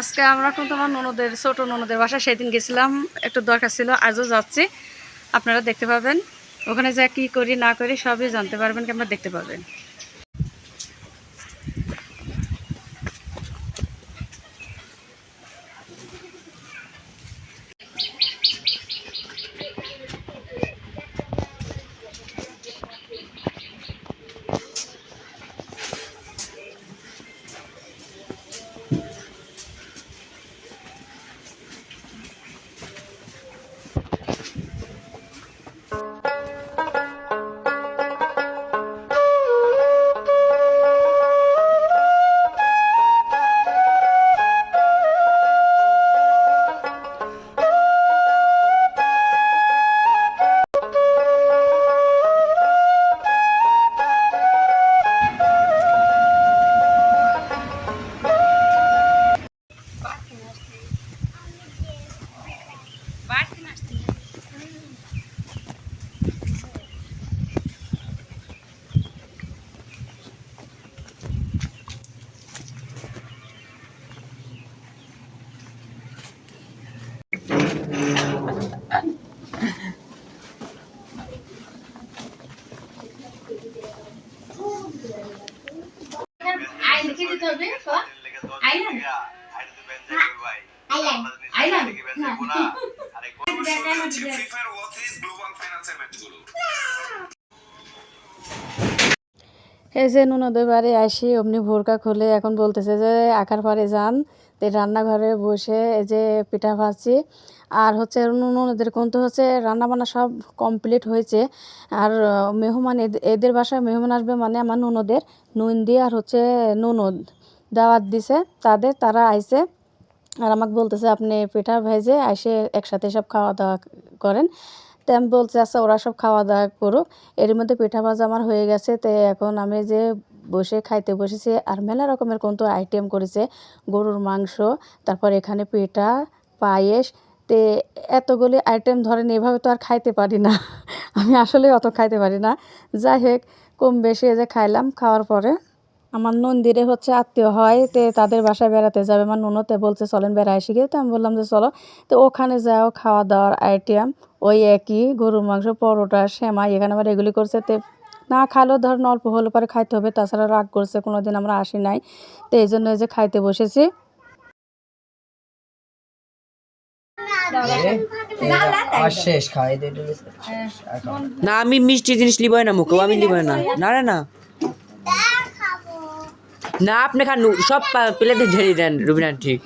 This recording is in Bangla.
আজকে আমরা কিন্তু আমার ননদের, ছোট ননদের বাসা সেদিন গেছিলাম। একটু দরকার ছিল, আজও যাচ্ছি। আপনারা দেখতে পাবেন। ওখানে যা কি করি না করি সবই জানতে পারবেন, কি আমরা দেখতে পাবেন ফাইন্যান্সের ম্যাচগুলো এই যে ননদের বাড়ি আসি অমনি ভোরকা খুলে এখন বলতেছে যে আকার পাড়ে যান। তো রান্নাঘরে বসে এই যে পিঠা ভাজছি। আর হচ্ছে ননদের তো হচ্ছে রান্না বান্না সব কমপ্লিট হয়েছে। আর মেহমান এদের বাসায় মেহমান আসবে মানে আমার ননদের। নুন দিয়ে আর হচ্ছে ননদ দাওয়াত দিছে তাদের, তারা আইছে। আর আমাকে বলতেছে, আপনি পিঠা ভেজে এসে একসাথে সব খাওয়া দাওয়া করেন। তো আমি বলছি আচ্ছা ওরা সব খাওয়া দাওয়া করুক। এর মধ্যে পিঠা ভাজা আমার হয়ে গেছে। তো এখন আমি যে বসে খাইতে বসেছি, আর মেলা রকমের কোন তো আইটেম করেছে। গরুর মাংস, তারপর এখানে পিঠা, পায়েস তে এতগুলি আইটেম ধরেন, এভাবে তো আর খাইতে পারি না। আমি আসলে অত খাইতে পারি না। যাই হোক, কম বেশি যে খাইলাম, খাওয়ার পরে আমার নন্দিরে হচ্ছে আত্মীয় হয়, তে তাদের বাসায় বেড়াতে যাবে। আমার ননতে বলছে, চলেন বেড়ায় শিখে তো আমি বললাম যে, চলো। তো ওখানে যাও খাওয়া দাওয়ার আইটেম ওই একই, গরুর মাংস, পরোটা, সেমাই, এখানে আবার এগুলি করছে। তে না খাইলেও ধরেন অল্প হলে পরে খাইতে হবে। তাছাড়া রাগ করছে কোনো দিন আমরা আসি নাই। তো এই জন্য যে খাইতে বসেছি। শেষ খাওয়াই দিয়ে না আমি মিষ্টি জিনিস লিবই না মুখে। আমি লিবই না। না না না না। আপনি খান সব প্লেটে ঝেড়ে দেন রুবিনা ঠিক।